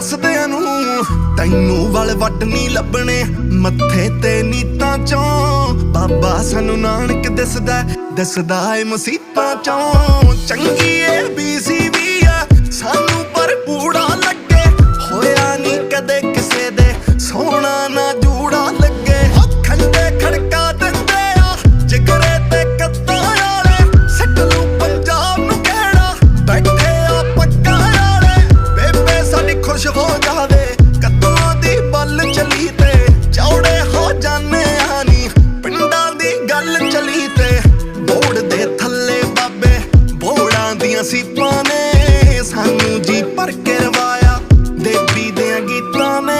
ਸਾਨੂੰ ਵਲ ਵੱਟ ਨਹੀਂ ਲੱਭਣੇ, ਮੱਥੇ ਤੇ ਨੀਤਾਂ ਚੋਂ। ਬਾਬਾ ਸਾਨੂੰ ਨਾਨਕ ਦਿਸਦਾ ਦਿਸਦਾ ਏ ਮੁਸੀਬਤਾਂ ਚੋਂ। ਚੰਗੀ ਏ ਬੀਸੀ ਵੀ ਆ, ਸਾਨੂੰ ਪਰ ਬੂੜਾ ਲੱਗੇ। ਹੋਇਆ ਨਹੀਂ ਕਦੇ ਕਿਸੇ ਦੇ, ਸੋਹਣਾ ਨਾ ਚੱਲ ਚਲੀ ਤੇ ਬੋੜ ਦੇ ਥੱਲੇ ਬਾਬੇ, ਬੋੜਾਂ ਦੀਆਂ ਸੀਪਾਂ ਨੇ ਸਾਨੂੰ ਜੀ ਪਰ ਕਰਵਾਇਆ ਦੇਵੀ ਦੇ ਗੀਤਾਂ ਨੇ